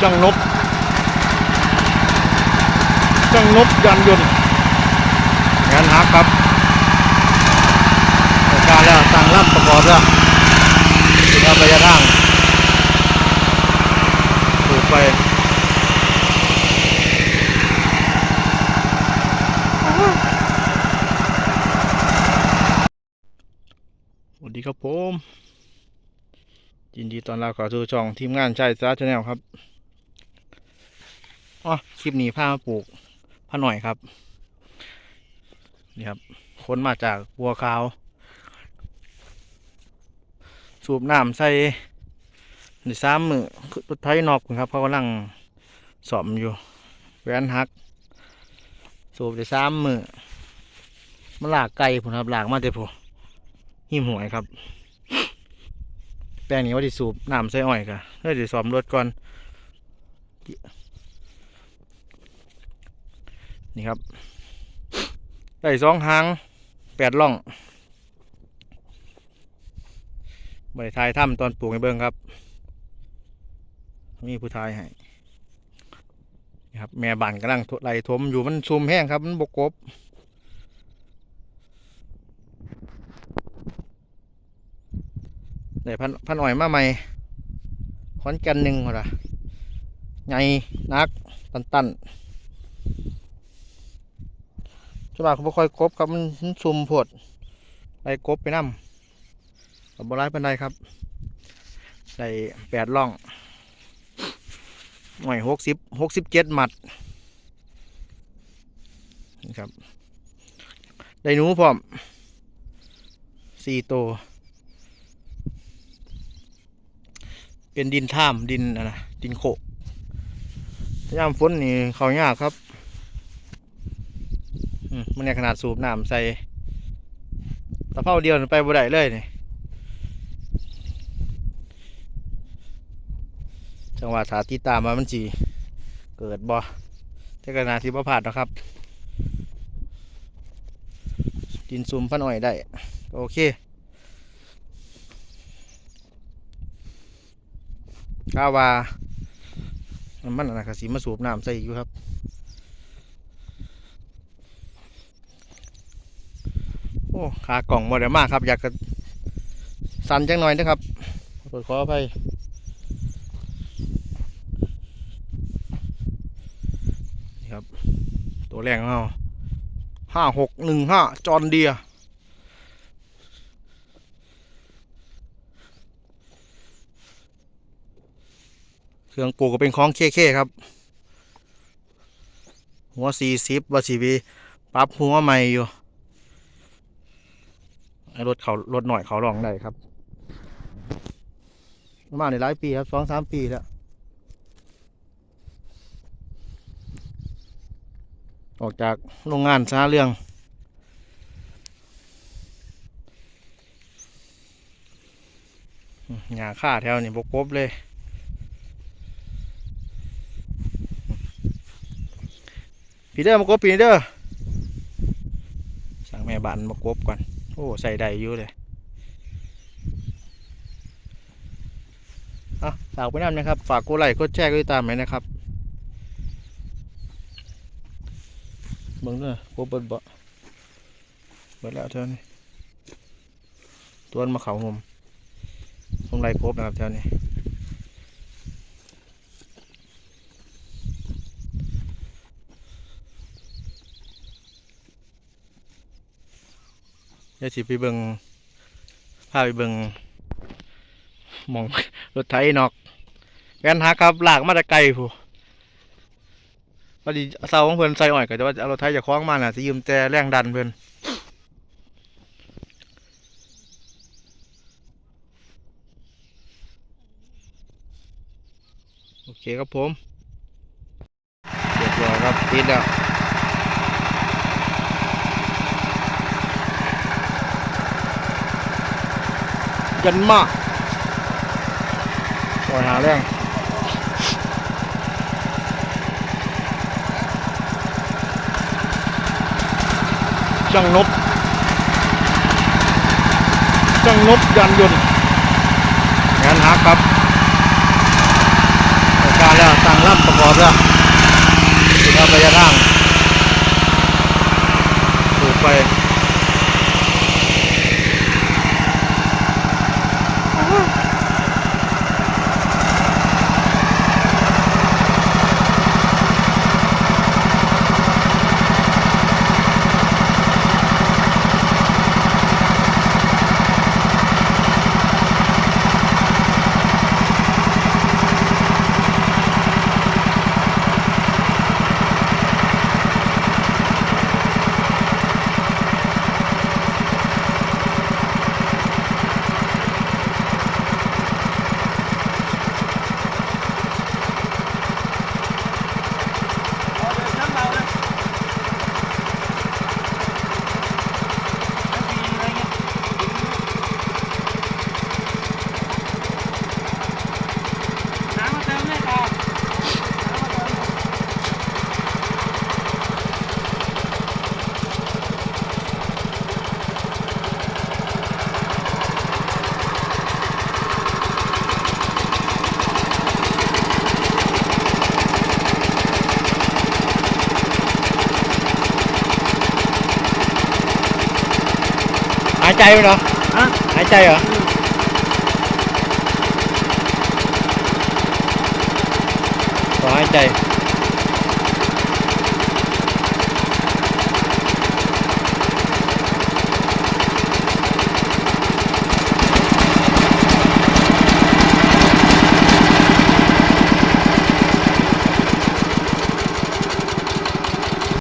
ช่างนบช่างนบยานยนต์งานฮักครับการแล้วตั้งลำประกอบแล้วถึงเอาระยะทางสูบไปสวัสดีครับผมยินดีตอนรับเข้าสู่ช่องทีมงานชายซาชาแนลครับ อ๋อคลิปนี้พามาปลูกผ้าหน่อยครับ นี่ครับคนมาจากบัวขาว สูบน้ำใส่ในซ้ำมือรถไถนอกครับเขากำลังสอมอยู่แหวนหัก สูบในซ้ำมือมันหลากไก่ผมครับหลากมาแต่ผมหิมหวยครับ แปลงนี้ว่าที่สูบน้ำใส่อ้อยกะเพื่อจะสอมรถก่อน นี่ครับได้สองหางแปดล่องบริทายถ้ำตอนปลูกให้เบิ่งครับ มีผู้ทายให้นี่ครับแม่บานกำลังไหลทมอยู่มันซุมแห้งครับ มันบกกบได้พันพันอ่อยมาใหม่ขอนกันหนึ่งเหรอไงนัก ตันตัน ๆส่วนมากเขาบ่ค่อยกบครับมันซุ่มโพดไปกบไปน้ำกับบร้ายปันไดครับ ได้แปดล่องหน่วยหกสิบหกสิบเจ็ดหมัดนี่ครับ ได้หนูพร้อมสี่ตัว เป็นดินท่ามดินอะนะดินโขกยามฝนนี่เขายากครับ มันในขนาดสูบน้ำใส่ตะเภาเดียวไปบ่ได้เลยนี่จังหวะถาติดตามมามันจีเกิดบ่แต่ก็นาสิบ่ผ่านนะครับดินซุมพันอ่อยได้ โอเคข้าวว่ามันมันนะกสีมาสูบน้ำใส่อยู่ครับ อ้ขากล่องบ่ได้มากครับ อยากจะสั่นจังหน่อยนะครับขอขออภัยนี่ครับ ตัวแรงของเราห้าหกหนึ่งห้าจอนเดียเครื่องปลูกก็เป็นของเคเคครับ หัวสี่สิบว่าสีบีปรับหัวใหม่อยู่ไอ้ รถเขารถหน่อยเขาลองได้ครับ มาในหลายปีครับสองสามปีแล้วออกจากโรงงานซาเรื่องหญ้าค่าแถวนี่บกบเลยปีเดอร์มากบปีเดอร์สั่งแม่บ้านมากบก่อน โอ้ ใส่ได้อยู่เลยอะฝากไปนั่นะครับ ฝากกดไลค์กดแชร์กดติดตามไหมนะครับเบิ่งเด้อกบเบิดบ่เบิดแล้วเท่านี้ตัวนมาเขาผมผมไล่กบนะครับเท่านี้ เดี๋ยวสิไปเบิงพาไปเบิงมองรถไถนอกแกันหักครับหลากมาแต่ไกลผู้พอดีเสาของเพิ่อนใส่อ่อยก็แต่ว่าเอารถไถจะคล้องมาน่ะสิยืมแต่แรงดันเพิ่อนโอเคครับผมเรียบร้อยครับติดแล้ว ยันมากปล่อยหาแรงช่างนบช่างนบยานยนต์งานฮักครับจัดการแล้วตั้งรับประกอด้วยถึงเอาไปย่างสูบไป น้ำมาเติมเลยต่อ หายใจไหมเนาะฮะหายใจเหรอขอหายใจ